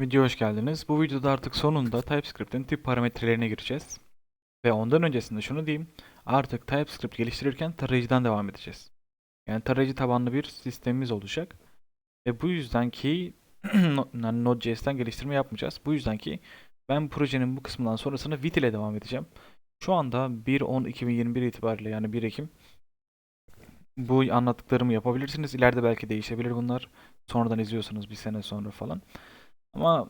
Videoya hoş geldiniz. Bu videoda artık sonunda TypeScript'in tip parametrelerine gireceğiz. Ve ondan öncesinde şunu diyeyim. Artık TypeScript geliştirirken tarayıcıdan devam edeceğiz. Yani tarayıcı tabanlı bir sistemimiz olacak. Ve bu yüzden ki Node.js'ten geliştirme yapmayacağız. Bu yüzden ki ben projenin bu kısmından sonrasını Vite ile devam edeceğim. Şu anda 1.10.2021 itibariyle yani 1 Ekim bu anlattıklarımı yapabilirsiniz. İleride belki değişebilir bunlar. Sonradan izliyorsanız bir sene sonra falan. Ama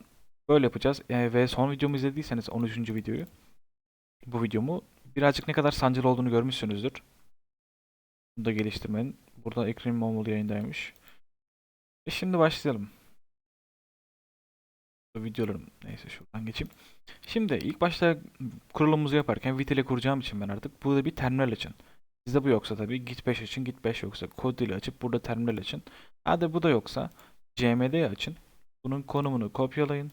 böyle yapacağız. E, ve son videomu izlediyseniz 13. videoyu bu videomu birazcık ne kadar sancılı olduğunu görmüşsünüzdür. Bunu da geliştirmenin. Burada Ekrem İmamoğlu yayındaymış. E şimdi başlayalım. Videolarım neyse şuradan geçeyim. Şimdi ilk başta kurulumumuzu yaparken Vite ile kuracağım için ben artık burada bir terminal açın. Sizde bu yoksa tabii Git 5 açın. Git 5 yoksa kod dili açıp burada terminal açın. Hadi bu da yoksa CMD açın. Bunun konumunu kopyalayın.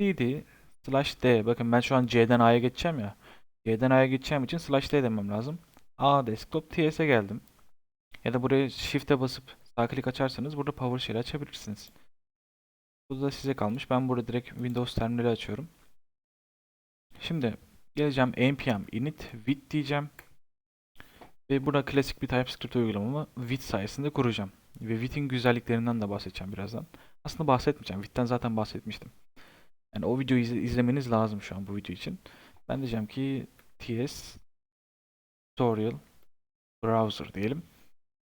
cd slash d. Bakın ben şu an c'den a'ya geçeceğim ya. C'den a'ya geçeceğim için slash d demem lazım. A desktop ts'e geldim. Ya da buraya shift'e basıp sağ klik açarsanız burada PowerShell'i açabilirsiniz. Bu da size kalmış. Ben burada direkt Windows terminali açıyorum. Şimdi geleceğim npm init with diyeceğim. Ve burada klasik bir TypeScript uygulamamı with sayesinde kuracağım. Ve with'in güzelliklerinden de bahsedeceğim birazdan. Aslında bahsetmeyeceğim. With'ten zaten bahsetmiştim. Yani o videoyu izle- izlemeniz lazım şu an bu video için. Ben diyeceğim ki ts tutorial browser diyelim.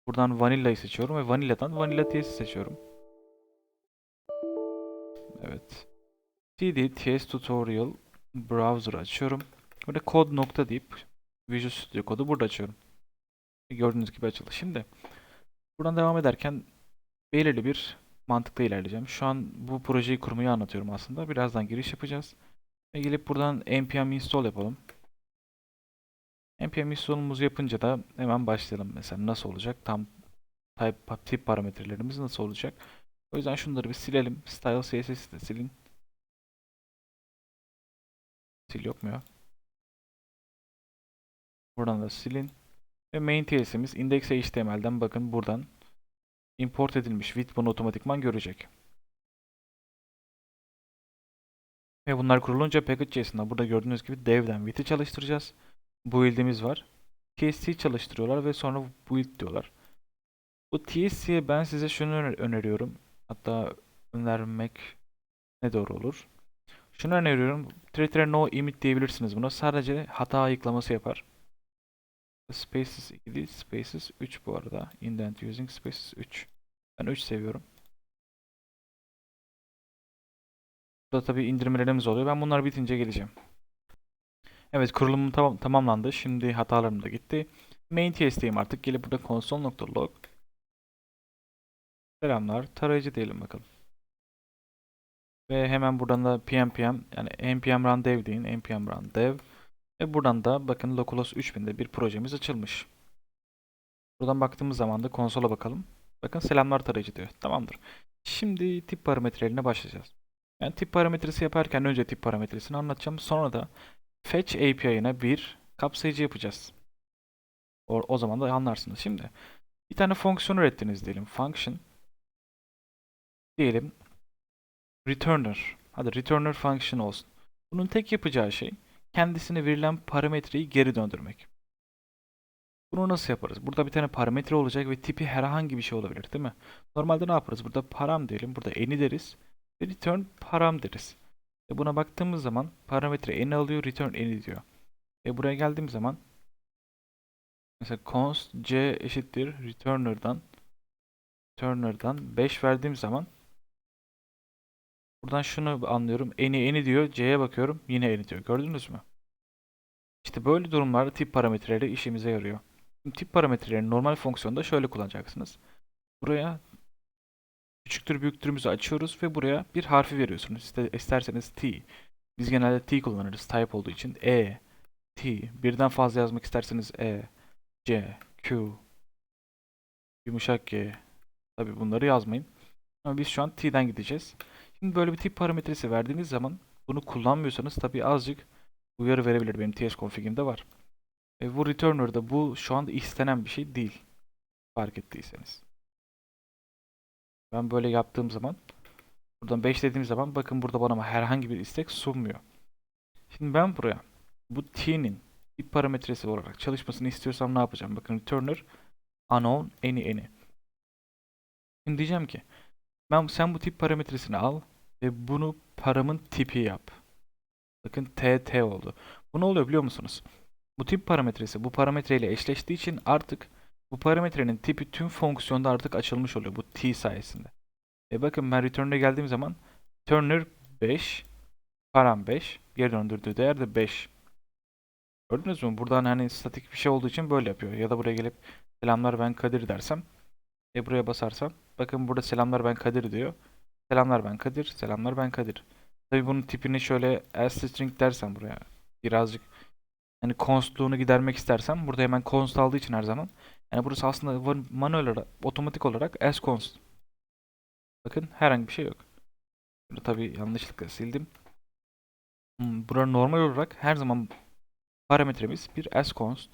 Buradan Vanilla'yı seçiyorum ve Vanilla'dan Vanilla TS'i seçiyorum. Evet. cd ts tutorial browser açıyorum. Burada kod nokta deyip Visual Studio kodu burada açıyorum. Gördüğünüz gibi açıldı. Şimdi buradan devam ederken belirli bir mantıkla ilerleyeceğim. Şu an bu projeyi kurmayı anlatıyorum aslında. Birazdan giriş yapacağız. Ve gelip buradan npm install yapalım. npm install'umuzu yapınca da hemen başlayalım. Mesela nasıl olacak? Tam type, tip parametrelerimiz nasıl olacak? O yüzden şunları bir silelim. Style CSS'i de silin. Sil yok mu ya? Buradan da silin. Ve main TS'imiz index.html'den bakın buradan import edilmiş with bunu otomatikman görecek. Ve bunlar kurulunca package.json'da burada gördüğünüz gibi dev'den with'i çalıştıracağız. Build'imiz var. TSC çalıştırıyorlar ve sonra build diyorlar. Bu TSC'ye ben size şunu öner- öneriyorum. Hatta önermek ne doğru olur. Şunu öneriyorum. Treater no emit diyebilirsiniz buna. Sadece hata ayıklaması yapar. Spaces 2 değil, Spaces 3 bu arada. Indent using Spaces 3. Ben 3 seviyorum. Burada tabii indirmelerimiz oluyor. Ben bunlar bitince geleceğim. Evet kurulumum tamam, tamamlandı. Şimdi hatalarım da gitti. Main TS'deyim artık. Gelip burada console.log Selamlar. Tarayıcı diyelim bakalım. Ve hemen buradan da pnpm yani npm run dev deyin. npm run dev. Ve buradan da bakın localhost 3000'de bir projemiz açılmış. Buradan baktığımız zaman da konsola bakalım. Bakın selamlar tarayıcı diyor. Tamamdır. Şimdi tip parametrelerine başlayacağız. Yani tip parametresi yaparken önce tip parametresini anlatacağım. Sonra da fetch API'ına bir kapsayıcı yapacağız. O, o zaman da anlarsınız. Şimdi bir tane fonksiyon ürettiniz diyelim. Function diyelim returner. Hadi returner function olsun. Bunun tek yapacağı şey kendisine verilen parametreyi geri döndürmek. Bunu nasıl yaparız? Burada bir tane parametre olacak ve tipi herhangi bir şey olabilir değil mi? Normalde ne yaparız? Burada param diyelim. Burada any deriz. Ve return param deriz. Ve buna baktığımız zaman parametre any alıyor, return any diyor. Ve buraya geldiğim zaman mesela const c eşittir returner'dan returner'dan 5 verdiğim zaman buradan şunu anlıyorum. Any any diyor. C'ye bakıyorum. Yine any diyor. Gördünüz mü? İşte böyle durumlarda tip parametreleri işimize yarıyor. Tip parametrelerini normal fonksiyonda şöyle kullanacaksınız. Buraya küçüktür büyüktürümüzü açıyoruz ve buraya bir harfi veriyorsunuz. İste, isterseniz t. Biz genelde t kullanırız type olduğu için. e, t. Birden fazla yazmak isterseniz e, c, q, yumuşak g. Tabi bunları yazmayın. Ama biz şu an t'den gideceğiz. Şimdi böyle bir tip parametresi verdiğiniz zaman bunu kullanmıyorsanız tabi azıcık uyarı verebilir. Benim TS config'imde var. E, bu returner'da bu şu anda istenen bir şey değil. Fark ettiyseniz. Ben böyle yaptığım zaman Buradan 5 dediğim zaman bakın burada bana herhangi bir istek sunmuyor. Şimdi ben buraya bu t'nin bir parametresi olarak çalışmasını istiyorsam ne yapacağım? Bakın returner unknown any any. Şimdi diyeceğim ki ben sen bu tip parametresini al ve bunu paramın tipi yap. Bakın TT oldu. Bu ne oluyor biliyor musunuz? Bu tip parametresi bu parametreyle eşleştiği için artık bu parametrenin tipi tüm fonksiyonda artık açılmış oluyor bu t sayesinde. E bakın ben return'e geldiğim zaman Turner 5 param 5 geri döndürdüğü değer de 5. Gördünüz mü? Buradan hani statik bir şey olduğu için böyle yapıyor. Ya da buraya gelip selamlar ben Kadir dersem e buraya basarsam bakın burada selamlar ben Kadir diyor. Selamlar ben Kadir, selamlar ben Kadir. Tabi bunun tipini şöyle as string dersem buraya birazcık hani const'luğunu gidermek istersem burada hemen const aldığı için her zaman yani burası aslında manuel olarak otomatik olarak as const. Bakın herhangi bir şey yok. Burada tabi yanlışlıkla sildim. Hmm, burada normal olarak her zaman parametremiz bir as const.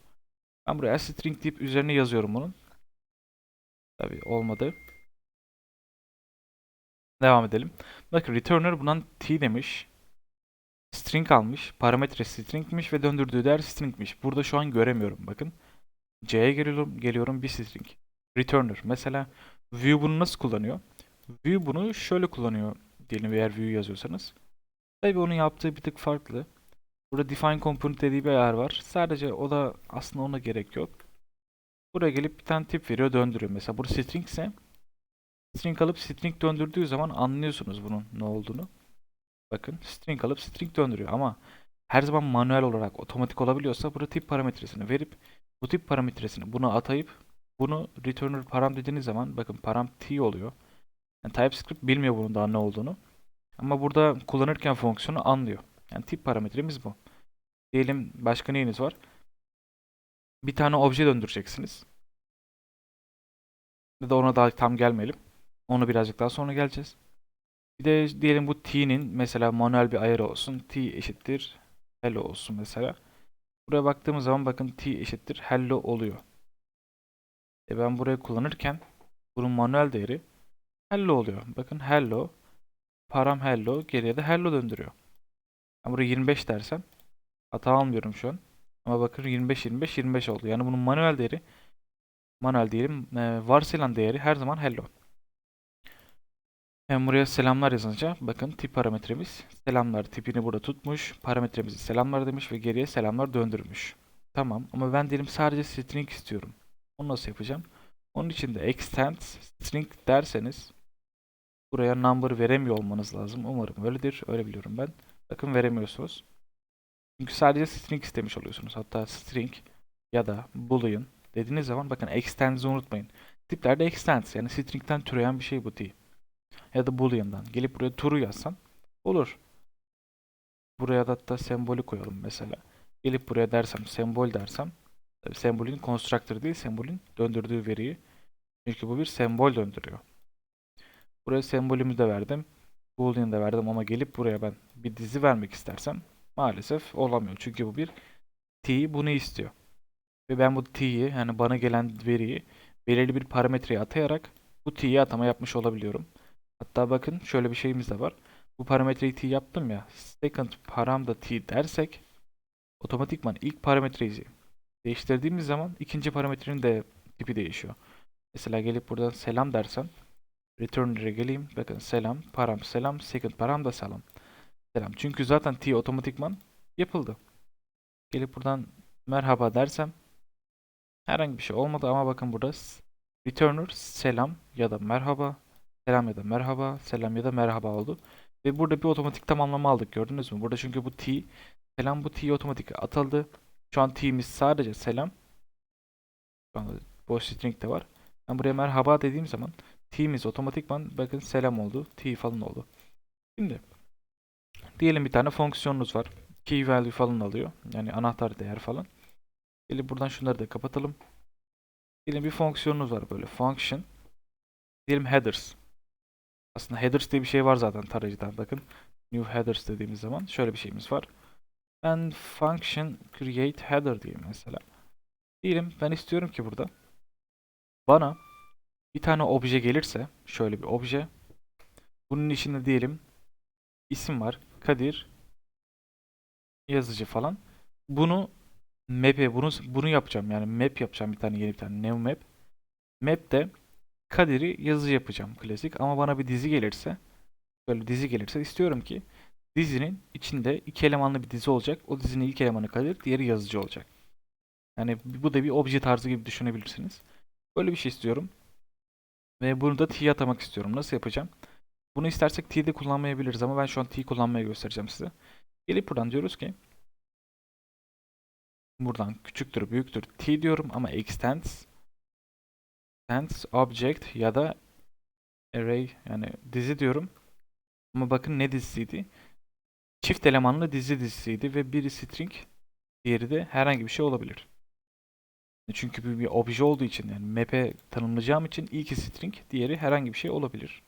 Ben buraya as string deyip üzerine yazıyorum bunun. Tabi olmadı. Devam edelim. Bakın returner bundan t demiş. String almış. Parametre stringmiş ve döndürdüğü değer stringmiş. Burada şu an göremiyorum bakın. C'ye geliyorum, geliyorum bir string. Returner. Mesela view bunu nasıl kullanıyor? View bunu şöyle kullanıyor diyelim eğer view yazıyorsanız. Tabii onun yaptığı bir tık farklı. Burada define component dediği bir ayar var. Sadece o da aslında ona gerek yok. Buraya gelip bir tane tip veriyor döndürüyor. Mesela bu string ise string alıp string döndürdüğü zaman anlıyorsunuz bunun ne olduğunu. Bakın string alıp string döndürüyor ama her zaman manuel olarak otomatik olabiliyorsa burada tip parametresini verip bu tip parametresini buna atayıp bunu returner param dediğiniz zaman bakın param t oluyor. Yani TypeScript bilmiyor bunun daha ne olduğunu. Ama burada kullanırken fonksiyonu anlıyor. Yani tip parametremiz bu. Diyelim başka neyiniz var? Bir tane obje döndüreceksiniz. Ya da ona daha tam gelmeyelim. Onu birazcık daha sonra geleceğiz. Bir de diyelim bu t'nin mesela manuel bir ayarı olsun. t eşittir hello olsun mesela. Buraya baktığımız zaman bakın t eşittir hello oluyor. E ben burayı kullanırken bunun manuel değeri hello oluyor. Bakın hello param hello geriye de hello döndürüyor. Ben buraya 25 dersem hata almıyorum şu an. Ama bakın 25 25 25 oldu. Yani bunun manuel değeri manuel diyelim e, varsayılan değeri her zaman hello. Hem buraya selamlar yazınca bakın tip parametremiz selamlar tipini burada tutmuş. Parametremizi selamlar demiş ve geriye selamlar döndürmüş. Tamam ama ben diyelim sadece string istiyorum. Onu nasıl yapacağım? Onun için de extend string derseniz buraya number veremiyor olmanız lazım. Umarım öyledir. Öyle biliyorum ben. Bakın veremiyorsunuz. Çünkü sadece string istemiş oluyorsunuz. Hatta string ya da boolean dediğiniz zaman bakın extend'i unutmayın. Tiplerde extend yani string'den türeyen bir şey bu t ya da boolean'dan gelip buraya true yazsan olur. Buraya da hatta sembolü koyalım mesela. Gelip buraya dersem sembol dersem tabii sembolün constructor değil sembolün döndürdüğü veriyi çünkü bu bir sembol döndürüyor. Buraya sembolümü de verdim. Boolean da verdim ama gelip buraya ben bir dizi vermek istersem maalesef olamıyor. Çünkü bu bir t bunu istiyor. Ve ben bu t'yi yani bana gelen veriyi belirli bir parametreye atayarak bu t'ye atama yapmış olabiliyorum. Hatta bakın şöyle bir şeyimiz de var. Bu parametreyi t yaptım ya. Second param da t dersek otomatikman ilk parametreyi değiştirdiğimiz zaman ikinci parametrenin de tipi değişiyor. Mesela gelip buradan selam dersen returner'e geleyim. Bakın selam, param selam, second param da selam. Selam. Çünkü zaten t otomatikman yapıldı. Gelip buradan merhaba dersem herhangi bir şey olmadı ama bakın burada returner selam ya da merhaba Selam ya da merhaba, selam ya da merhaba oldu. Ve burada bir otomatik tamamlama aldık gördünüz mü? Burada çünkü bu t, selam bu t otomatik atıldı. Şu an t'miz sadece selam. Şu anda boş string de var. Ben buraya merhaba dediğim zaman t'miz otomatikman bakın selam oldu, t falan oldu. Şimdi diyelim bir tane fonksiyonunuz var. Key value falan alıyor. Yani anahtar değer falan. Gelip buradan şunları da kapatalım. Diyelim bir fonksiyonunuz var böyle function. Diyelim headers. Aslında headers diye bir şey var zaten tarayıcıdan bakın. New headers dediğimiz zaman şöyle bir şeyimiz var. Ben function create header diyeyim mesela. Diyelim ben istiyorum ki burada bana bir tane obje gelirse şöyle bir obje Bunun içinde diyelim isim var. Kadir yazıcı falan. Bunu map'e bunu bunu yapacağım. Yani map yapacağım bir tane yeni bir tane new map. Map'te Kadir'i yazıcı yapacağım klasik ama bana bir dizi gelirse böyle dizi gelirse istiyorum ki dizinin içinde iki elemanlı bir dizi olacak. O dizinin ilk elemanı Kadir, diğeri yazıcı olacak. Yani bu da bir obje tarzı gibi düşünebilirsiniz. Böyle bir şey istiyorum. Ve bunu da T'ye atamak istiyorum. Nasıl yapacağım? Bunu istersek T'de kullanmayabiliriz ama ben şu an T kullanmaya göstereceğim size. Gelip buradan diyoruz ki buradan küçüktür büyüktür T diyorum ama extends extends object ya da array yani dizi diyorum. Ama bakın ne dizisiydi? Çift elemanlı dizi dizisiydi ve biri string diğeri de herhangi bir şey olabilir. Çünkü bir, bir obje olduğu için yani map'e tanımlayacağım için ilki string, diğeri herhangi bir şey olabilir.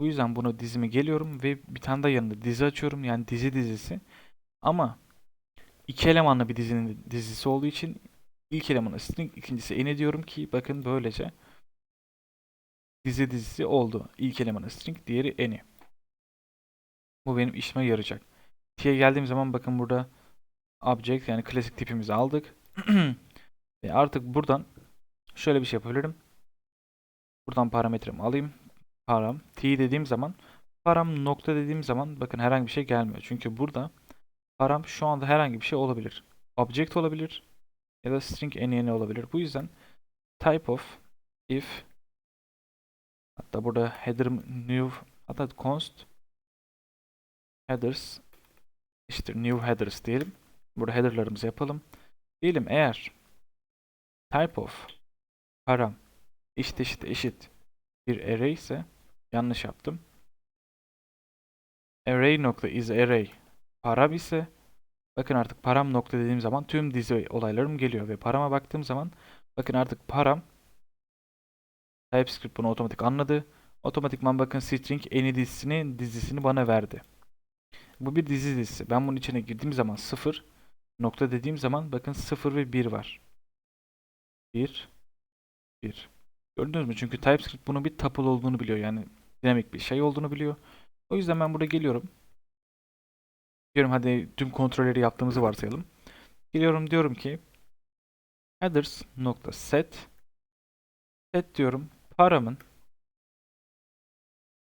Bu yüzden bunu dizime geliyorum ve bir tane daha yanında dizi açıyorum. Yani dizi dizisi. Ama iki elemanlı bir dizinin dizisi olduğu için ilk elemanı string, ikincisi en diyorum ki bakın böylece dizi dizisi oldu. İlk elemanı string, diğeri eni. Bu benim işime yarayacak. T'ye geldiğim zaman bakın burada object yani klasik tipimizi aldık. Ve artık buradan şöyle bir şey yapabilirim. Buradan parametremi alayım. Param t dediğim zaman param nokta dediğim zaman bakın herhangi bir şey gelmiyor. Çünkü burada param şu anda herhangi bir şey olabilir. Object olabilir ya da string any olabilir. Bu yüzden type of if hatta burada header new hatta const headers işte new headers diyelim. Burada headerlarımızı yapalım. Diyelim eğer type of param eşit eşit eşit bir array ise yanlış yaptım. Array nokta is array param ise bakın artık param nokta dediğim zaman tüm dizi olaylarım geliyor ve parama baktığım zaman bakın artık param TypeScript bunu otomatik anladı. Otomatikman bakın string any dizisini dizisini bana verdi. Bu bir dizi dizisi. Ben bunun içine girdiğim zaman 0 nokta dediğim zaman bakın 0 ve 1 var. 1 1 Gördünüz mü? Çünkü TypeScript bunun bir tuple olduğunu biliyor. Yani dinamik bir şey olduğunu biliyor. O yüzden ben burada geliyorum. Diyorum hadi tüm kontrolleri yaptığımızı varsayalım. Geliyorum diyorum ki headers nokta set set diyorum paramın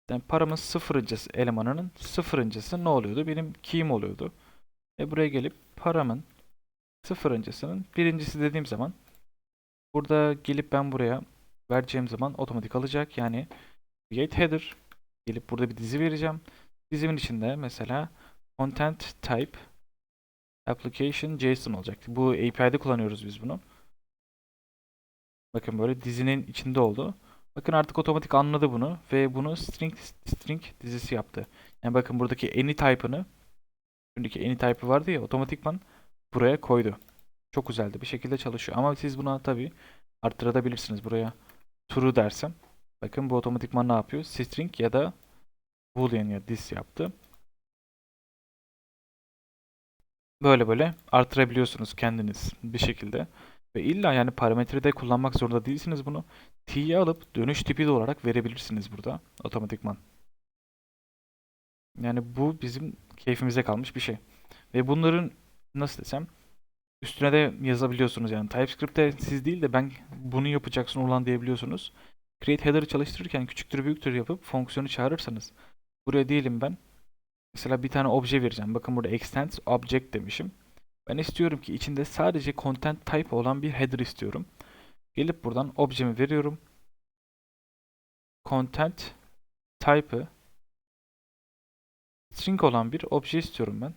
yani paramın sıfırıncısı elemanının sıfırıncısı ne oluyordu? Benim key'im oluyordu. Ve buraya gelip paramın sıfırıncısının birincisi dediğim zaman burada gelip ben buraya vereceğim zaman otomatik alacak. Yani create header gelip burada bir dizi vereceğim. Dizimin içinde mesela content type application JSON olacak. Bu API'de kullanıyoruz biz bunu. Bakın böyle dizinin içinde oldu. Bakın artık otomatik anladı bunu ve bunu string string dizisi yaptı. Yani bakın buradaki any type'ını buradaki any type'ı vardı ya otomatikman buraya koydu. Çok güzeldi. Bir şekilde çalışıyor. Ama siz buna tabi arttırabilirsiniz buraya. True dersem. Bakın bu otomatikman ne yapıyor? String ya da boolean ya this yaptı. Böyle böyle artırabiliyorsunuz kendiniz bir şekilde. Ve illa yani parametrede kullanmak zorunda değilsiniz bunu. T'yi alıp dönüş tipi de olarak verebilirsiniz burada otomatikman. Yani bu bizim keyfimize kalmış bir şey. Ve bunların nasıl desem üstüne de yazabiliyorsunuz yani TypeScript'te siz değil de ben bunu yapacaksın ulan diyebiliyorsunuz. Create header'ı çalıştırırken küçüktür büyüktür yapıp fonksiyonu çağırırsanız buraya diyelim ben mesela bir tane obje vereceğim. Bakın burada extends object demişim. Ben istiyorum ki içinde sadece content type olan bir header istiyorum. Gelip buradan objemi veriyorum. Content type'ı string olan bir obje istiyorum ben.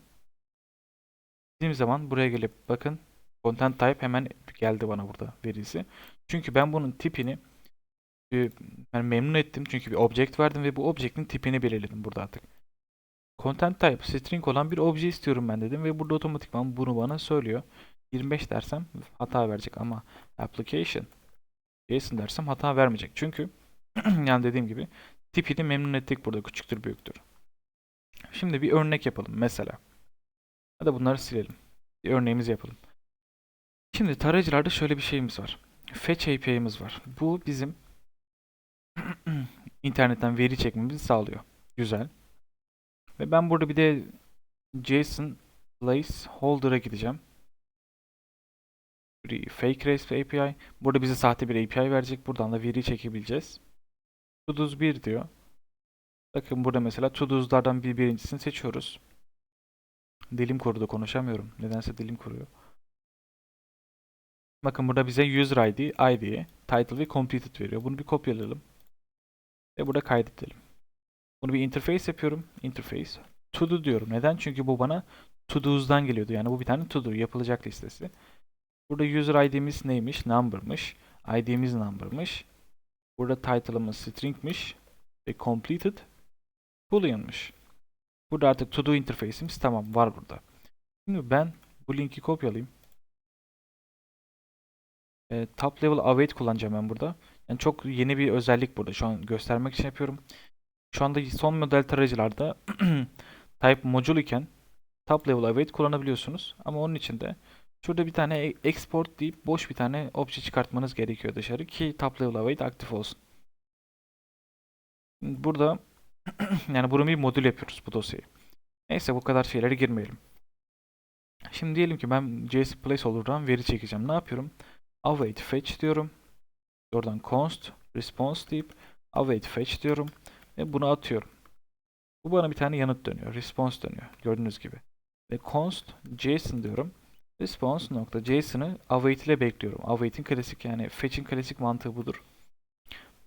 Dediğim zaman buraya gelip bakın content type hemen geldi bana burada verisi. Çünkü ben bunun tipini yani memnun ettim çünkü bir object verdim ve bu object'in tipini belirledim burada artık. Content type string olan bir obje istiyorum ben dedim ve burada otomatikman bunu bana söylüyor. 25 dersem hata verecek ama application JSON dersem hata vermeyecek. Çünkü yani dediğim gibi tipini memnun ettik burada küçüktür büyüktür. Şimdi bir örnek yapalım mesela. Hadi bunları silelim. Bir örneğimizi yapalım. Şimdi tarayıcılarda şöyle bir şeyimiz var. Fetch API'miz var. Bu bizim internetten veri çekmemizi sağlıyor. Güzel. Ve ben burada bir de JSON placeholder'a gideceğim. Fake REST API. Burada bize sahte bir API verecek. Buradan da veri çekebileceğiz. Todo's 1 diyor. Bakın burada mesela Todo's'lardan bir birincisini seçiyoruz. Dilim kurudu konuşamıyorum. Nedense dilim kuruyor. Bakın burada bize user ID, ID, title ve completed veriyor. Bunu bir kopyalayalım. Ve burada kaydedelim. Bunu bir interface yapıyorum. Interface. To do diyorum. Neden? Çünkü bu bana to do's'dan geliyordu. Yani bu bir tane to do yapılacak listesi. Burada user ID'miz neymiş? Number'mış. ID'miz number'mış. Burada title'ımız string'miş. Ve completed boolean'mış. Burada artık to do interface'imiz tamam var burada. Şimdi ben bu linki kopyalayayım. E, top level await kullanacağım ben burada. Yani çok yeni bir özellik burada. Şu an göstermek için yapıyorum. Şu anda son model tarayıcılarda type module iken top level await kullanabiliyorsunuz. Ama onun için de şurada bir tane export deyip boş bir tane obje çıkartmanız gerekiyor dışarı ki top level await aktif olsun. Burada yani bunu bir modül yapıyoruz bu dosyayı. Neyse bu kadar şeylere girmeyelim. Şimdi diyelim ki ben JS placeholder'dan veri çekeceğim. Ne yapıyorum? await fetch diyorum. Oradan const response deyip await fetch diyorum ve bunu atıyorum. Bu bana bir tane yanıt dönüyor. Response dönüyor. Gördüğünüz gibi. Ve const JSON diyorum. Response nokta JSON'ı await ile bekliyorum. Await'in klasik yani fetch'in klasik mantığı budur.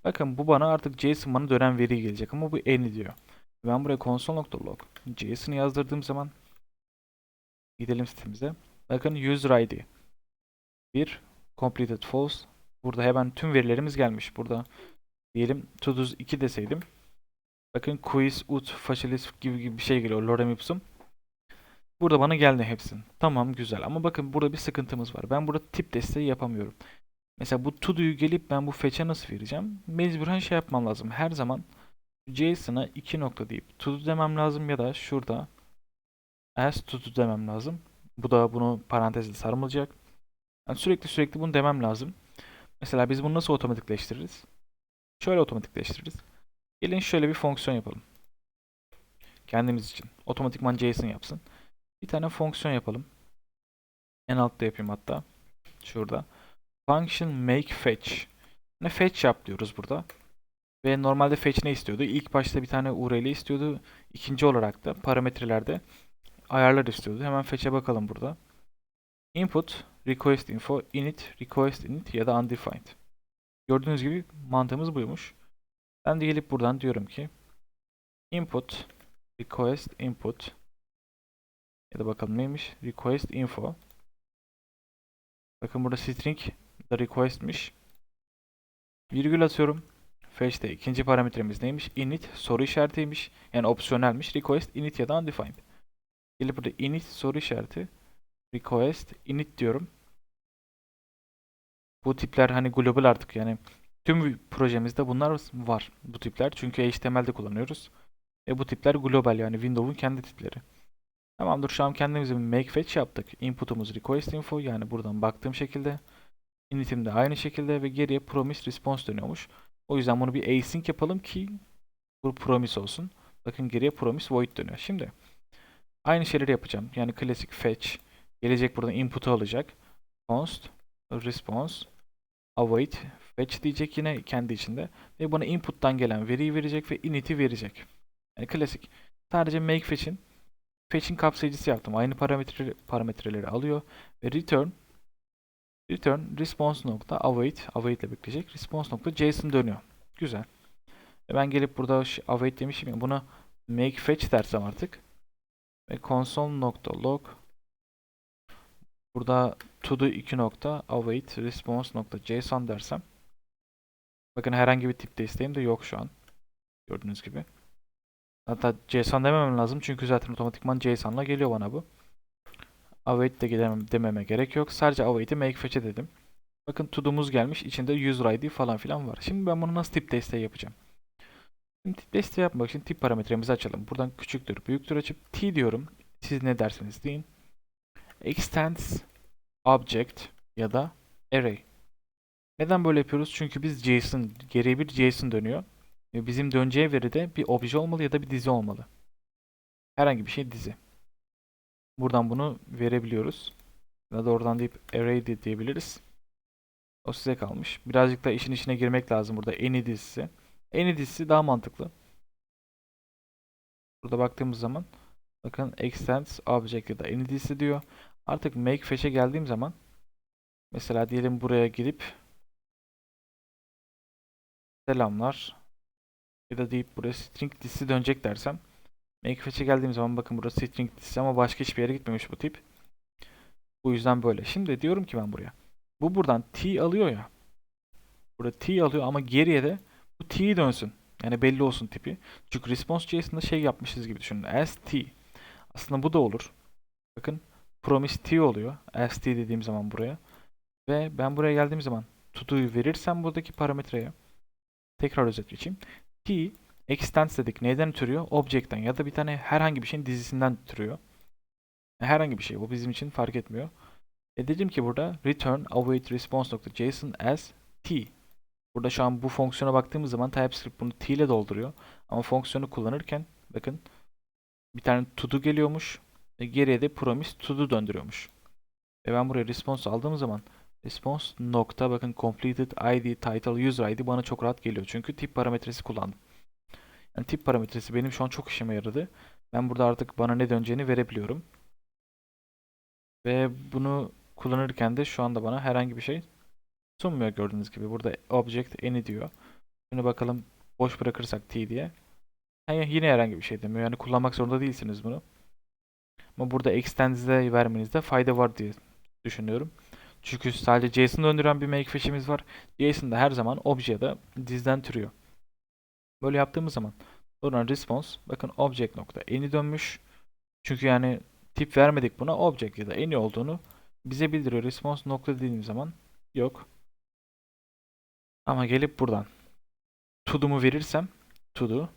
Bakın bu bana artık JSON bana dönen veri gelecek ama bu any diyor. Ben buraya console.log JSON'ı yazdırdığım zaman gidelim sitemize. Bakın user ID 1 completed false. Burada hemen tüm verilerimiz gelmiş. Burada diyelim todos 2 deseydim. Bakın quiz, ut, facilis gibi gibi bir şey geliyor. Lorem ipsum. Burada bana geldi hepsin. Tamam güzel ama bakın burada bir sıkıntımız var. Ben burada tip desteği yapamıyorum. Mesela bu todo'yu gelip ben bu fetch'e nasıl vereceğim? Mecburen şey yapmam lazım. Her zaman JSON'a 2 nokta deyip todo demem lazım ya da şurada as todo demem lazım. Bu da bunu parantezle sarılacak. Yani sürekli sürekli bunu demem lazım. Mesela biz bunu nasıl otomatikleştiririz? Şöyle otomatikleştiririz. Gelin şöyle bir fonksiyon yapalım. Kendimiz için. Otomatikman JSON yapsın. Bir tane fonksiyon yapalım. En altta yapayım hatta. Şurada. Function make fetch. Ne fetch yap diyoruz burada. Ve normalde fetch ne istiyordu? İlk başta bir tane URL istiyordu. İkinci olarak da parametrelerde ayarlar istiyordu. Hemen fetch'e bakalım burada. Input request info init request init ya da undefined. Gördüğünüz gibi mantığımız buymuş. Ben de gelip buradan diyorum ki input request input. Ya da bakalım neymiş? Request info. Bakın burada string da request'miş. Virgül atıyorum. Fetch'te ikinci parametremiz neymiş? İnit soru işaretiymiş. Yani opsiyonelmiş. Request init ya da undefined. Gelip burada init soru işareti request init diyorum. Bu tipler hani global artık yani tüm projemizde bunlar var bu tipler çünkü HTML'de kullanıyoruz ve bu tipler global yani Windows'un kendi tipleri. Tamamdır şu an kendimize bir make fetch yaptık. Input'umuz request info yani buradan baktığım şekilde. Init'im de aynı şekilde ve geriye promise response dönüyormuş. O yüzden bunu bir async yapalım ki bu promise olsun. Bakın geriye promise void dönüyor. Şimdi aynı şeyleri yapacağım. Yani klasik fetch gelecek buradan input'u alacak. Const response await fetch diyecek yine kendi içinde ve bana input'tan gelen veriyi verecek ve init'i verecek. Yani klasik. Sadece make fetch'in fetch'in kapsayıcısı yaptım. Aynı parametre parametreleri alıyor ve return return response nokta await await ile bekleyecek. Response nokta JSON dönüyor. Güzel. Ben gelip burada await demişim ya buna make fetch dersem artık ve console nokta log burada todo 2 nokta await response nokta json dersem bakın herhangi bir tip desteğim de yok şu an. Gördüğünüz gibi. Hatta JSON dememem lazım çünkü zaten otomatikman JSON'la geliyor bana bu. Await de demem, dememe gerek yok. Sadece await'i make fetch'e dedim. Bakın todo'muz gelmiş. içinde user ID falan filan var. Şimdi ben bunu nasıl tip desteği yapacağım? Şimdi tip desteği yapmak için tip parametremizi açalım. Buradan küçüktür, büyüktür açıp t diyorum. Siz ne derseniz deyin. Extends object ya da array. Neden böyle yapıyoruz? Çünkü biz JSON, geriye bir JSON dönüyor. E, Bizim döneceği veride bir obje olmalı ya da bir dizi olmalı. Herhangi bir şey dizi. Buradan bunu verebiliyoruz. Ya da oradan deyip array de diyebiliriz. O size kalmış. Birazcık da işin içine girmek lazım burada. Any dizisi. Any dizisi daha mantıklı. Burada baktığımız zaman bakın extends object ya da any dizisi diyor. Artık make fetch'e geldiğim zaman mesela diyelim buraya girip selamlar ya da deyip buraya string dizisi dönecek dersem make fetch'e geldiğim zaman bakın burası string dizisi ama başka hiçbir yere gitmemiş bu tip. Bu yüzden böyle. Şimdi diyorum ki ben buraya. Bu buradan t alıyor ya. Burada t alıyor ama geriye de bu t'yi dönsün. Yani belli olsun tipi. Çünkü response.js'inde şey yapmışız gibi düşünün. As t. Aslında bu da olur. Bakın promise t oluyor. As t dediğim zaman buraya. Ve ben buraya geldiğim zaman to'yu verirsem buradaki parametreye tekrar özet geçeyim. T extends dedik. Neyden türüyor? Object'ten ya da bir tane herhangi bir şeyin dizisinden türüyor. Herhangi bir şey. Bu bizim için fark etmiyor. E dedim ki burada return await response.json as t. Burada şu an bu fonksiyona baktığımız zaman TypeScript bunu t ile dolduruyor. Ama fonksiyonu kullanırken bakın bir tane to-do geliyormuş ve geriye de promise to-do döndürüyormuş. Ve ben buraya response aldığım zaman response nokta bakın completed id title user id bana çok rahat geliyor. Çünkü tip parametresi kullandım. Yani tip parametresi benim şu an çok işime yaradı. Ben burada artık bana ne döneceğini verebiliyorum. Ve bunu kullanırken de şu anda bana herhangi bir şey sunmuyor gördüğünüz gibi. Burada object any diyor. Şimdi bakalım boş bırakırsak t diye. Yani yine herhangi bir şey demiyor. Yani kullanmak zorunda değilsiniz bunu. Ama burada extens'de vermenizde fayda var diye düşünüyorum. Çünkü sadece JSON döndüren bir make fetch'imiz var. JSON'da her zaman obje ya da dizden türüyor. Böyle yaptığımız zaman sonra response bakın object nokta any dönmüş. Çünkü yani tip vermedik buna object ya da any olduğunu bize bildiriyor. Response nokta dediğim zaman yok. Ama gelip buradan to'mu verirsem to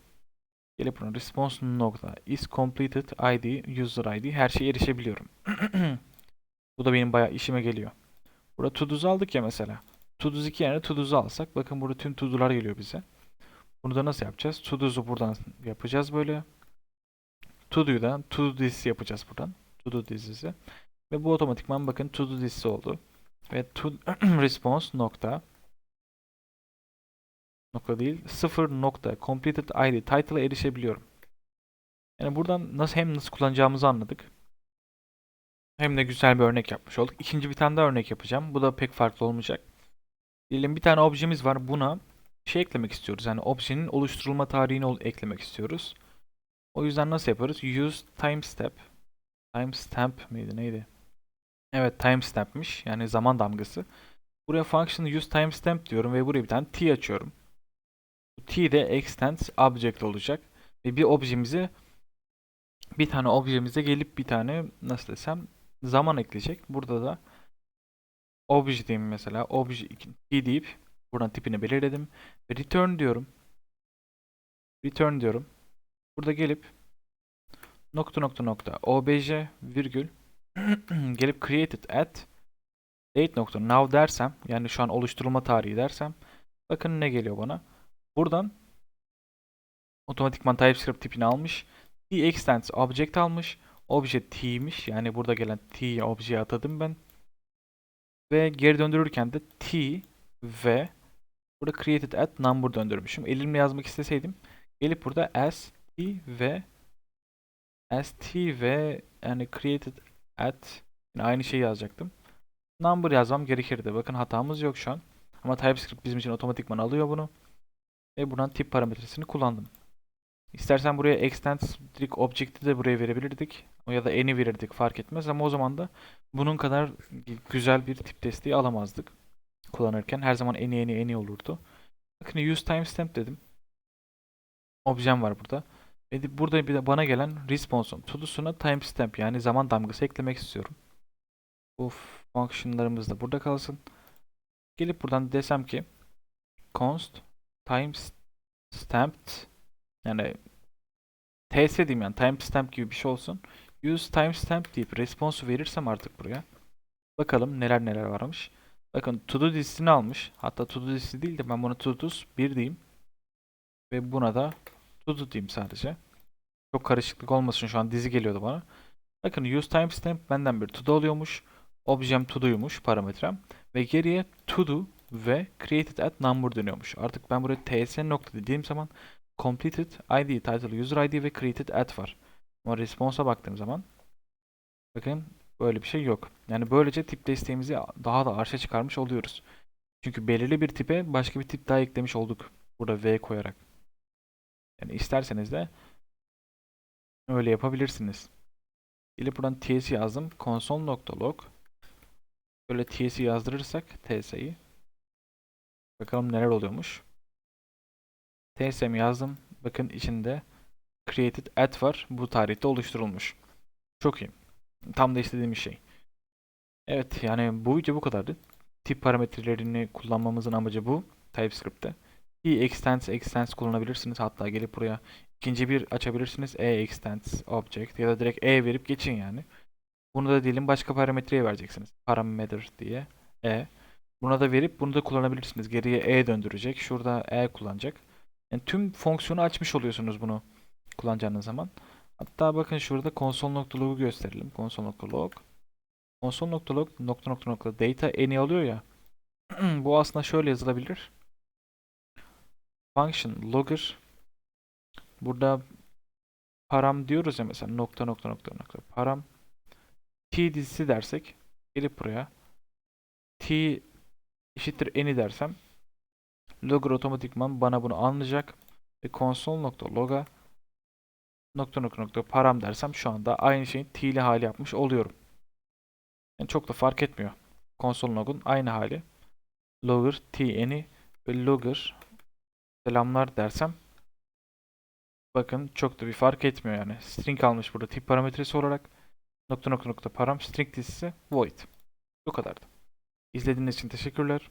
gelip buradan response nokta is completed id user id her şeye erişebiliyorum. Bu da benim bayağı işime geliyor. Burada to aldık ya mesela. To 2 yerine to alsak bakın burada tüm to geliyor bize. Bunu da nasıl yapacağız? To buradan yapacağız böyle. To do'dan to do yapacağız buradan. To do dizisi. Ve bu otomatikman bakın to do dizisi oldu. Ve to response nokta nokta değil 0 nokta completed id title'a erişebiliyorum. Yani buradan nasıl hem nasıl kullanacağımızı anladık. Hem de güzel bir örnek yapmış olduk. İkinci bir tane daha örnek yapacağım. Bu da pek farklı olmayacak. Diyelim bir tane objemiz var. Buna şey eklemek istiyoruz. Yani objenin oluşturulma tarihini eklemek istiyoruz. O yüzden nasıl yaparız? Use timestamp. Timestamp miydi neydi? Evet timestamp'miş. Yani zaman damgası. Buraya function use timestamp diyorum ve buraya bir tane t açıyorum. Bu t de extends object olacak. Ve bir objemize bir tane objemize gelip bir tane nasıl desem zaman ekleyecek. Burada da obj diyeyim mesela. Obj t deyip buradan tipini belirledim. Return diyorum. Return diyorum. Burada gelip nokta nokta nokta obj virgül gelip created at date nokta now dersem yani şu an oluşturulma tarihi dersem bakın ne geliyor bana. Buradan otomatikman TypeScript tipini almış. T extends object almış. Obje t'miş. Yani burada gelen t'yi objeye atadım ben. Ve geri döndürürken de t ve burada created at number döndürmüşüm. Elimle yazmak isteseydim gelip burada as t ve as t ve yani created at yani aynı şeyi yazacaktım. Number yazmam gerekirdi. Bakın hatamız yok şu an. Ama TypeScript bizim için otomatikman alıyor bunu. Ve buradan tip parametresini kullandım. İstersen buraya extend direkt object'i de buraya verebilirdik. Ya da any verirdik fark etmez ama o zaman da bunun kadar güzel bir tip desteği alamazdık. Kullanırken her zaman any any any olurdu. Bakın use timestamp dedim. Objem var burada. Ve burada bir de bana gelen response'un to'dusuna timestamp yani zaman damgası eklemek istiyorum. Bu functionlarımız da burada kalsın. Gelip buradan desem ki const timestamped yani TS diyeyim yani timestamp gibi bir şey olsun. Use timestamp deyip response verirsem artık buraya. Bakalım neler neler varmış. Bakın to do dizisini almış. Hatta to do dizisi değil de ben bunu to do's 1 diyeyim. Ve buna da to do diyeyim sadece. Çok karışıklık olmasın şu an dizi geliyordu bana. Bakın use timestamp benden bir to do oluyormuş. Objem to do'ymuş parametrem. Ve geriye to do ve created at number dönüyormuş. Artık ben buraya ts nokta dediğim zaman completed id title user id ve created at var. Ama response'a baktığım zaman bakın böyle bir şey yok. Yani böylece tip desteğimizi daha da arşa çıkarmış oluyoruz. Çünkü belirli bir tipe başka bir tip daha eklemiş olduk. Burada v koyarak. Yani isterseniz de öyle yapabilirsiniz. Gelip buradan ts yazdım. console.log Böyle ts yazdırırsak ts'yi bakalım neler oluyormuş. Ts'm yazdım. Bakın içinde created at var. Bu tarihte oluşturulmuş. Çok iyi. Tam da istediğim şey. Evet yani bu video bu kadardı. Tip parametrelerini kullanmamızın amacı bu. TypeScript'te. i extends extends kullanabilirsiniz. Hatta gelip buraya ikinci bir açabilirsiniz. e extends object ya da direkt e verip geçin yani. Bunu da diyelim başka parametreye vereceksiniz. Parameter diye e. Buna da verip bunu da kullanabilirsiniz. Geriye e döndürecek. Şurada e kullanacak. Yani tüm fonksiyonu açmış oluyorsunuz bunu kullanacağınız zaman. Hatta bakın şurada console.log'u gösterelim. Console.log console.log nokta nokta nokta data eni alıyor ya. bu aslında şöyle yazılabilir. Function logger burada param diyoruz ya mesela nokta nokta nokta nokta param t dizisi dersek gelip buraya t eşittir any dersem logger otomatikman bana bunu anlayacak ve console.log'a nokta nokta nokta param dersem şu anda aynı şeyin t'li hali yapmış oluyorum. Yani çok da fark etmiyor. Console log'un aynı hali. Logger t any ve logger selamlar dersem bakın çok da bir fark etmiyor yani. String almış burada tip parametresi olarak. Nokta nokta nokta param string dizisi void. Bu kadardı. İzlediğiniz için teşekkürler.